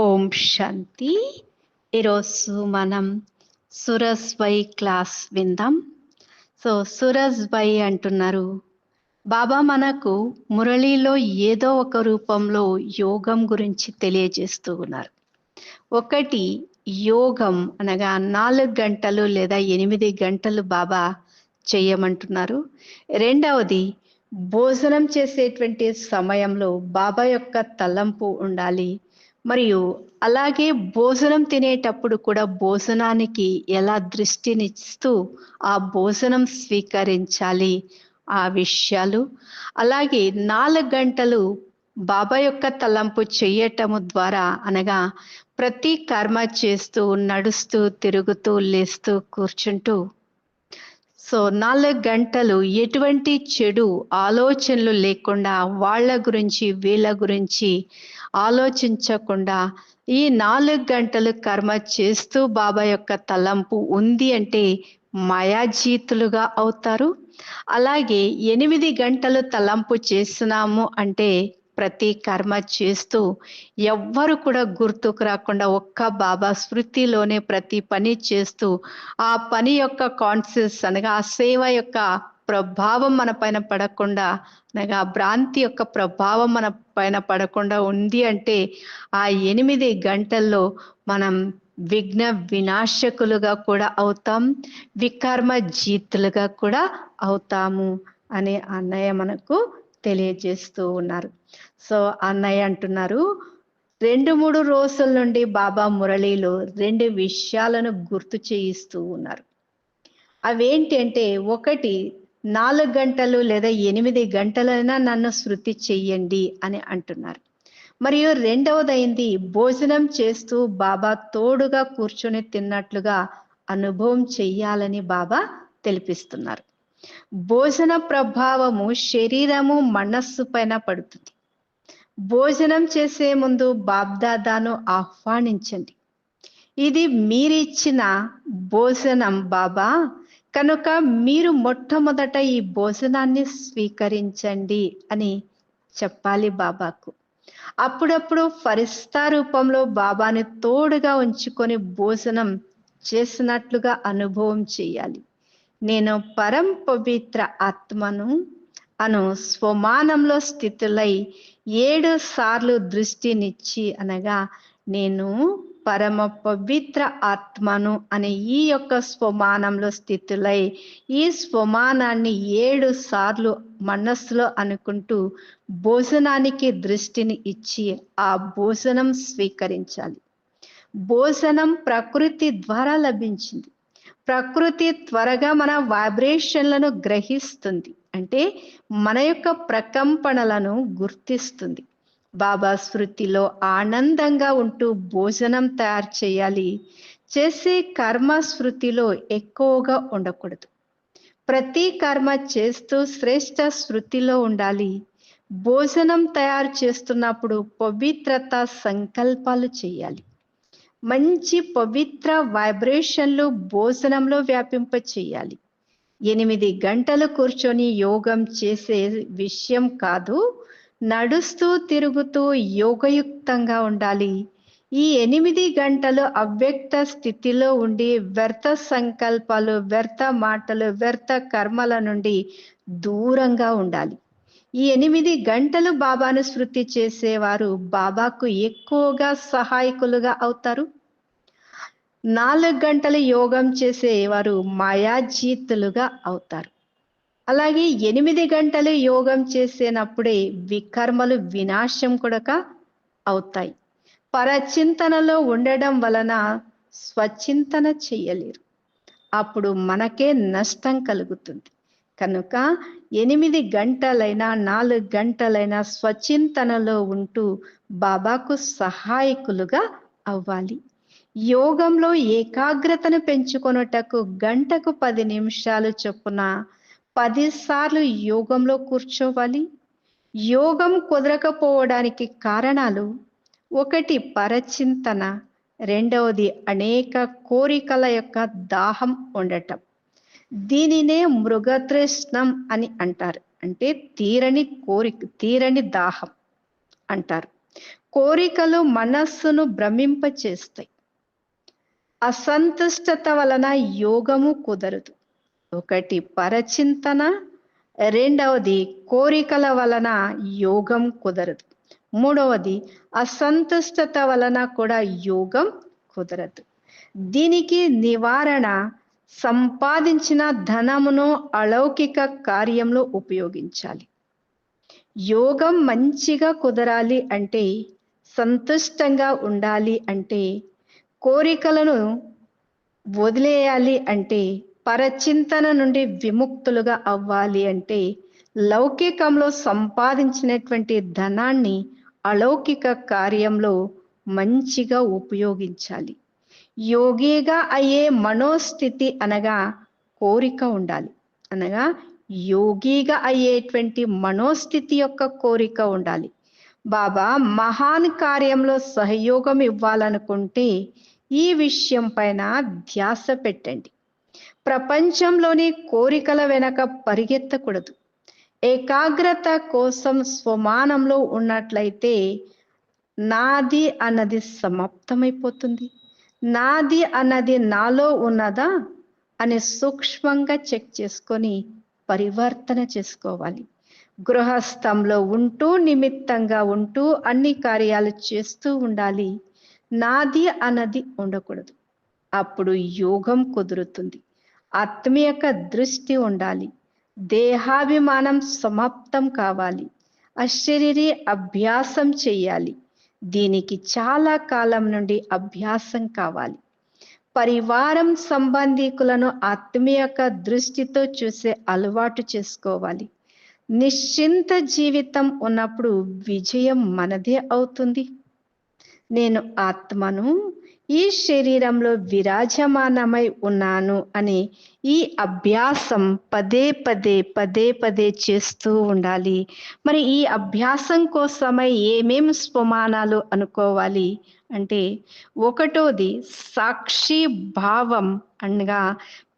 ఓం శాంతి. ఈరోజు మనం సురజ్ బై క్లాస్ విందాం. సో సురజ్ బై అంటున్నారు బాబా మనకు మురళిలో ఏదో ఒక రూపంలో యోగం గురించి తెలియజేస్తూ ఉన్నారు. ఒకటి యోగం అనగా నాలుగు గంటలు లేదా ఎనిమిది గంటలు బాబా చేయమంటున్నారు. రెండవది భోజనం చేసేటువంటి సమయంలో బాబా యొక్క తలంపు ఉండాలి. మరియు అలాగే భోజనం తినేటప్పుడు కూడా భోజనానికి ఎలా దృష్టినిస్తూ ఆ భోజనం స్వీకరించాలి ఆ విషయాలు. అలాగే నాలుగు గంటలు బాబా యొక్క తలంపు చేయటము ద్వారా అనగా ప్రతి కర్మ చేస్తూ నడుస్తూ తిరుగుతూ లేస్తూ కూర్చుంటూ. సో నాలుగు గంటలు ఎటువంటి చెడు ఆలోచనలు లేకుండా వాళ్ళ గురించి వీళ్ళ గురించి ఆలోచించకుండా ఈ నాలుగు గంటలు కర్మ చేస్తూ బాబా యొక్క తలంపు ఉంది అంటే మాయాజీతులుగా అవుతారు. అలాగే ఎనిమిది గంటలు తలంపు చేస్తున్నాము అంటే ప్రతి కర్మ చేస్తూ ఎవ్వరు కూడా గుర్తుకు రాకుండా ఒక్క బాబా స్మృతిలోనే ప్రతి పని చేస్తూ ఆ పని యొక్క కాన్షియస్ అనగా ఆ సేవ యొక్క ప్రభావం మన పైన పడకుండా అనగా భ్రాంతి యొక్క ప్రభావం మన పైన పడకుండా ఉంది అంటే ఆ ఎనిమిది గంటల్లో మనం విఘ్న వినాశకులుగా కూడా అవుతాం వికర్మ జీతులుగా కూడా అవుతాము అనే అన్నయ్య మనకు తెలియజేస్తూ ఉన్నారు. సో అన్నయ్య అంటున్నారు రెండు మూడు రోజుల నుండి బాబా మురళిలో రెండు విషయాలను గుర్తు చేయిస్తూ ఉన్నారు. అవేంటి అంటే ఒకటి నాలుగు గంటలు లేదా ఎనిమిది గంటలైనా నన్ను శృతి చెయ్యండి అని అంటున్నారు. మరియు రెండవదైంది భోజనం చేస్తూ బాబా తోడుగా కూర్చొని తిన్నట్లుగా అనుభవం చెయ్యాలని బాబా తెలిపిస్తున్నారు. భోజన ప్రభావము శరీరము మనస్సు పైన పడుతుంది. భోజనం చేసే ముందు బాబ్దాదాను ఆహ్వానించండి. ఇది మీరిచ్చిన భోజనం బాబా కనుక మీరు మొట్టమొదట ఈ భోజనాన్ని స్వీకరించండి అని చెప్పాలి బాబాకు. అప్పుడప్పుడు ఫరిస్తా రూపంలో బాబాని తోడుగా ఉంచుకొని భోజనం చేసినట్లుగా అనుభవం చేయాలి. నేను పరం పవిత్ర ఆత్మను అను స్వమానంలో స్థితులై ఏడు సార్లు దృష్టినిచ్చి అనగా నేను పరమ పవిత్ర ఆత్మను అనే ఈ యొక్క స్వమానంలో స్థితులై ఈ స్వమానాన్ని ఏడు సార్లు మనస్సులో అనుకుంటూ భోజనానికి దృష్టిని ఇచ్చి ఆ భోజనం స్వీకరించాలి. భోజనం ప్రకృతి ద్వారా లభించింది. ప్రకృతి త్వరగా మన వైబ్రేషన్లను గ్రహిస్తుంది. అంటే మన యొక్క ప్రకంపనలను గుర్తిస్తుంది. బాబా స్మృతిలో ఆనందంగా ఉంటూ భోజనం తయారు చేయాలి. చేసే కర్మ స్మృతిలో ఎక్కువగా ఉండకూడదు. ప్రతి కర్మ చేస్తూ శ్రేష్ట స్మృతిలో ఉండాలి. భోజనం తయారు చేస్తున్నప్పుడు పవిత్రత సంకల్పాలు చేయాలి. మంచి పవిత్ర వైబ్రేషన్లు భోజనంలో వ్యాపింప చేయాలి. ఎనిమిది గంటలు కూర్చొని యోగం చేసే విషయం కాదు నడుస్తూ తిరుగుతూ యోగయుక్తంగా ఉండాలి. ఈ ఎనిమిది గంటలు అవ్యక్త స్థితిలో ఉండి వ్యర్థ సంకల్పాలు వ్యర్థ మాటలు వ్యర్థ కర్మల నుండి దూరంగా ఉండాలి. ఈ ఎనిమిది గంటలు బాబాను స్మృతి చేసేవారు బాబాకు ఎక్కువగా సహాయకులుగా అవుతారు. నాలుగు గంటలు యోగం చేసేవారు మాయాజీతులుగా అవుతారు. అలాగే ఎనిమిది గంటలు యోగం చేసేనప్పుడే వికర్మలు వినాశం కూడా అవుతాయి. పరచింతనలో ఉండడం వలన స్వచింతన చెయ్యలేరు అప్పుడు మనకే నష్టం కలుగుతుంది. కనుక ఎనిమిది గంటలైనా నాలుగు గంటలైనా స్వచింతనలో ఉంటూ బాబాకు సహాయకులుగా అవ్వాలి. యోగంలో ఏకాగ్రతను పెంచుకొనుటకు గంటకు పది నిమిషాలు చొప్పున పదిసార్లు యోగంలో కూర్చోవాలి. యోగం కుదరకపోవడానికి కారణాలు ఒకటి పరచింతన రెండవది అనేక కోరికల యొక్క దాహం ఉండటం. దీనినే మృగతృష్ణం అని అంటారు. అంటే తీరని కోరిక తీరని దాహం అంటారు. కోరికలు మనస్సును భ్రమింపచేస్తాయి. అసంతుష్టత వలన యోగము కుదరదు. ఒకటి పరచింతన రెండవది కోరికల వలన యోగం కుదరదు. మూడవది అసంతుష్టత వలన కూడా యోగం కుదరదు. దీనికి నివారణ సంపాదించిన ధనమును అలౌకిక కార్యంలో ఉపయోగించాలి. యోగం మంచిగా కుదరాలి అంటే సంతుష్టంగా ఉండాలి అంటే కోరికలను వదిలేయాలి అంటే పరచింతన నుండి విముక్తులుగా అవ్వాలి అంటే లౌకికంలో సంపాదించినటువంటి ధనాన్ని అలౌకిక కార్యంలో మంచిగా ఉపయోగించాలి. యోగిగా అయ్యే మనోస్థితి అనగా కోరిక ఉండాలి. అనగా యోగిగా అయ్యేటువంటి మనోస్థితి యొక్క కోరిక ఉండాలి. బాబా మహాన్ కార్యంలో సహయోగం ఇవ్వాలనుకుంటే ఈ విషయం పైన ధ్యాస పెట్టండి. ప్రపంచంలోని కోరికల వెనక పరిగెత్తకూడదు. ఏకాగ్రత కోసం స్వమానంలో ఉన్నట్లయితే నాది అన్నది సమాప్తమైపోతుంది. నాది అన్నది నాలో ఉన్నదా అని సూక్ష్మంగా చెక్ చేసుకొని పరివర్తన చేసుకోవాలి. గృహస్థంలో ఉంటూ నిమిత్తంగా ఉంటూ అన్ని కార్యాలు చేస్తూ ఉండాలి. నాది అన్నది ఉండకూడదు. అప్పుడు యోగం కుదురుతుంది. ఆత్మీయక దృష్టి ఉండాలి. దేహాభిమానం సమాప్తం కావాలి. అశరీరి అభ్యాసం చేయాలి. దీనికి చాలా కాలం నుండి అభ్యాసం కావాలి. పరివారం సంబంధికులను ఆత్మీయక దృష్టితో చూసే అలవాటు చేసుకోవాలి. నిశ్చింత జీవితం ఉన్నప్పుడు విజయం మనదే అవుతుంది. నేను ఆత్మను ఈ శరీరంలో విరాజమానమై ఉన్నాను అని ఈ అభ్యాసం పదే పదే పదే పదే చేస్తూ ఉండాలి. మరి ఈ అభ్యాసం కోసమై ఏమేం స్వమానాలు అనుకోవాలి? అంటే ఒకటోది సాక్షి భావం అనగా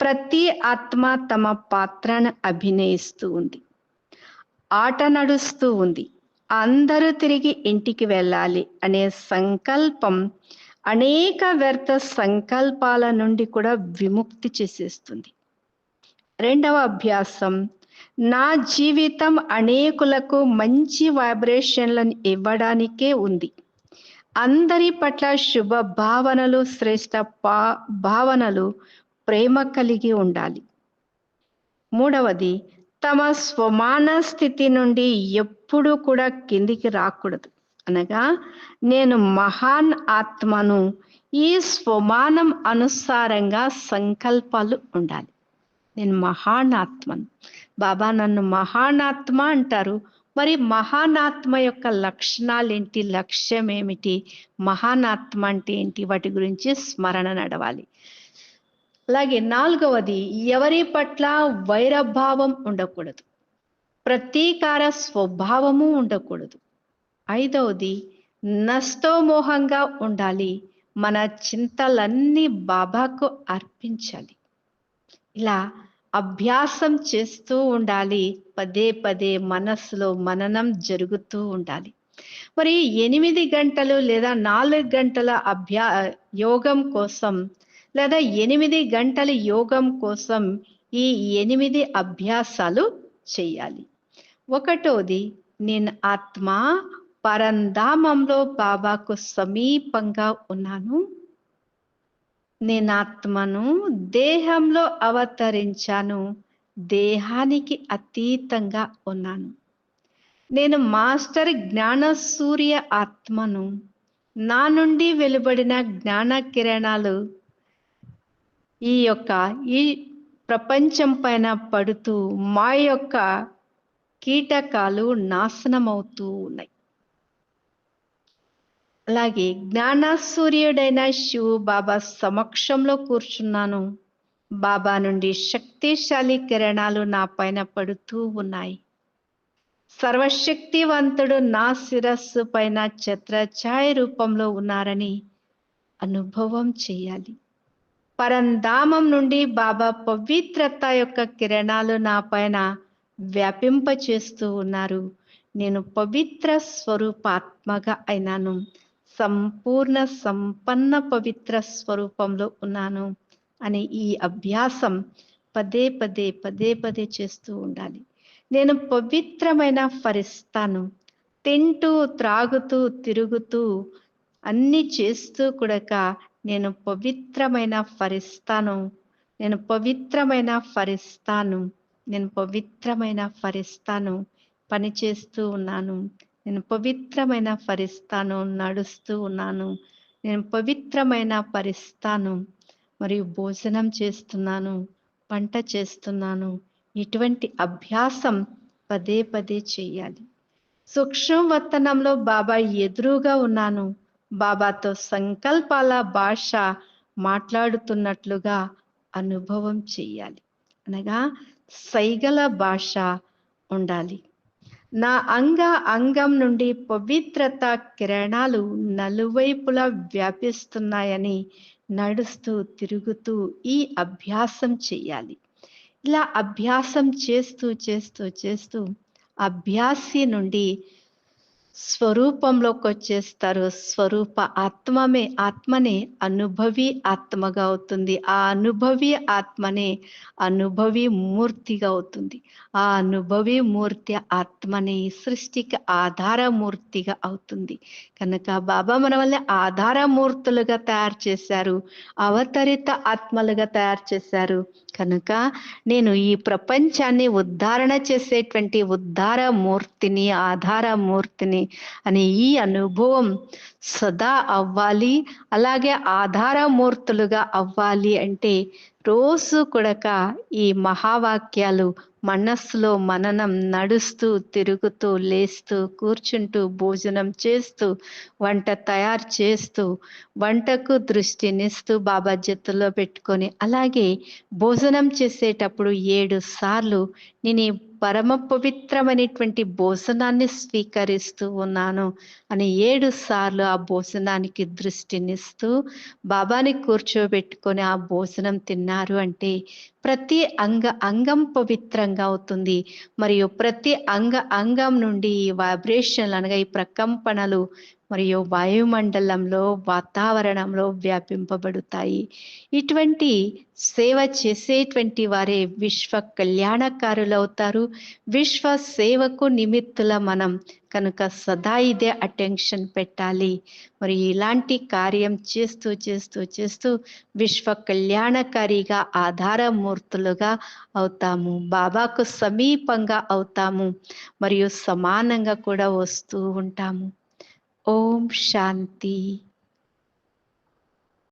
ప్రతి ఆత్మ తమ పాత్రను అభినయిస్తూ ఉంది. ఆట నడుస్తూ ఉంది. అందరూ తిరిగి ఇంటికి వెళ్ళాలి అనే సంకల్పం అనేక వ్యర్థ సంకల్పాల నుండి కూడా విముక్తి చేసేస్తుంది. రెండవ అభ్యాసం నా జీవితం అనేకులకు మంచి వైబ్రేషన్లను ఇవ్వడానికే ఉంది. అందరి పట్ల శుభ భావనలు శ్రేష్ట పా భావనలు ప్రేమ కలిగి ఉండాలి. మూడవది తమ స్వమాన స్థితి నుండి ఎప్పుడూ కూడా కిందికి రాకూడదు. అనగా నేను మహాన్ ఆత్మను ఈ స్వమానం అనుసారంగా సంకల్పాలు ఉండాలి. నేను మహాన్ ఆత్మను. బాబా నన్ను మహానాత్మ అంటారు. మరి మహానాత్మ యొక్క లక్షణాలు ఏంటి లక్ష్యం ఏమిటి మహానాత్మ అంటే ఏంటి? వాటి గురించి స్మరణ నడవాలి. అలాగే నాలుగవది ఎవరి పట్ల వైరభావం ఉండకూడదు. ప్రతీకార స్వభావము ఉండకూడదు. ఐదవది నష్టోమోహంగా ఉండాలి. మన చింతలన్నీ బాబాకు అర్పించాలి. ఇలా అభ్యాసం చేస్తూ ఉండాలి. పదే పదే మనస్సులో మననం జరుగుతూ ఉండాలి. మరి ఎనిమిది గంటలు లేదా నాలుగు గంటల అభ్యా యోగం కోసం లేదా ఎనిమిది గంటల యోగం కోసం ఈ ఎనిమిది అభ్యాసాలు చేయాలి. ఒకటోది నేను ఆత్మ పరంధామంలో బాబాకు సమీపంగా ఉన్నాను. నేను ఆత్మను దేహంలో అవతరించాను. దేహానికి అతీతంగా ఉన్నాను. నేను మాస్టర్ జ్ఞాన సూర్య ఆత్మను నా నుండి వెలువడిన జ్ఞాన కిరణాలు ఈ యొక్క ఈ ప్రపంచం పైన పడుతూ మా యొక్క కీటకాలు నాశనమవుతూ ఉన్నాయి. అలాగే జ్ఞానసూర్యుడైన శివు బాబా సమక్షంలో కూర్చున్నాను. బాబా నుండి శక్తిశాలి కిరణాలు నా పైన పడుతూ ఉన్నాయి. సర్వశక్తివంతుడు నా శిరస్సు పైన ఛత్రఛాయ రూపంలో ఉన్నారని అనుభవం చేయాలి. పరంధామం నుండి బాబా పవిత్రత యొక్క కిరణాలు నా పైన వ్యాపింప చేస్తూ ఉన్నారు. నేను పవిత్ర స్వరూపాత్మగా అయినాను. సంపూర్ణ సంపన్న పవిత్ర స్వరూపంలో ఉన్నాను అనే ఈ అభ్యాసం పదే పదే పదే పదే చేస్తూ ఉండాలి. నేను పవిత్రమైన ఫరిస్తాను. తింటూ త్రాగుతూ తిరుగుతూ అన్ని చేస్తూ కూడా నేను పవిత్రమైన ఫరిస్తాను. నేను పవిత్రమైన ఫరిస్తాను. నేను పవిత్రమైన ఫరిస్తాను. పని చేస్తూ ఉన్నాను. నేను పవిత్రమైన ఫరిస్తాను. నడుస్తూ ఉన్నాను. నేను పవిత్రమైన పరిస్తాను మరియు భోజనం చేస్తున్నాను. పంట చేస్తున్నాను. ఇటువంటి అభ్యాసం పదే పదే చేయాలి. సూక్ష్మవర్తనంలో బాబా ఎదురుగా ఉన్నాను. బాబాతో సంకల్పాల భాష మాట్లాడుతున్నట్లుగా అనుభవం చెయ్యాలి. అనగా సైగల భాష ఉండాలి. నా అంగ అంగం నుండి పవిత్రత కిరణాలు నలువైపులా వ్యాపిస్తున్నాయని నడుస్తూ తిరుగుతూ ఈ అభ్యాసం చెయ్యాలి. ఇలా అభ్యాసం చేస్తూ చేస్తూ చేస్తూ అభ్యాసి నుండి స్వరూపంలోకి వచ్చేస్తారు స్వరూప ఆత్మమే ఆత్మనే అనుభవి ఆత్మగా అవుతుంది. ఆ అనుభవి ఆత్మనే అనుభవి మూర్తిగా అవుతుంది. ఆ అనుభవి మూర్తి ఆత్మనే సృష్టికి ఆధారమూర్తిగా అవుతుంది. కనుక బాబా మన వల్ల ఆధారమూర్తులుగా తయారు చేశారు. అవతరిత ఆత్మలుగా తయారు చేశారు. కనుక నేను ఈ ప్రపంచాన్ని ఉద్ధారణ చేసేటువంటి ఉద్ధార మూర్తిని ఆధార మూర్తిని అనే ఈ అనుభవం సదా అవ్వాలి. అలాగే ఆధారమూర్తులుగా అవ్వాలి అంటే రోజు కూడా ఈ మహావాక్యాలు మనస్సులో మననం నడుస్తూ తిరుగుతూ లేస్తూ కూర్చుంటూ భోజనం చేస్తూ వంట తయారు చేస్తూ వంటకు దృష్టినిస్తూ బాబా జత్తులో పెట్టుకొని అలాగే భోజనం చేసేటప్పుడు ఏడు సార్లు నేను పరమ పవిత్రమైనటువంటి భోజనాన్ని స్వీకరిస్తూ ఉన్నాను అని ఏడు సార్లు ఆ భోజనానికి దృష్టినిస్తూ బాబాని కూర్చోబెట్టుకొని ఆ భోజనం తిన్నారు అంటే ప్రతి అంగ అంగం పవిత్రంగా అవుతుంది. మరియు ప్రతి అంగ అంగం నుండి ఈ వైబ్రేషన్లు అనగా ఈ ప్రకంపనలు మరియు వాయుమండలంలో వాతావరణంలో వ్యాపింపబడతాయి. ఇటువంటి సేవ చేసేటువంటి వారే విశ్వ కళ్యాణకారులు అవుతారు విశ్వ సేవకు నిమిత్తుల మనం కనుక సదా ఇదే అటెన్షన్ పెట్టాలి. మరి ఇలాంటి కార్యం చేస్తూ చేస్తూ చేస్తూ విశ్వ కళ్యాణకారిగా ఆధారమూర్తులుగా అవుతాము. బాబాకు సమీపంగా అవుతాము. మరియు సమానంగా కూడా వస్తూ ఉంటాము. ఓం శాంతి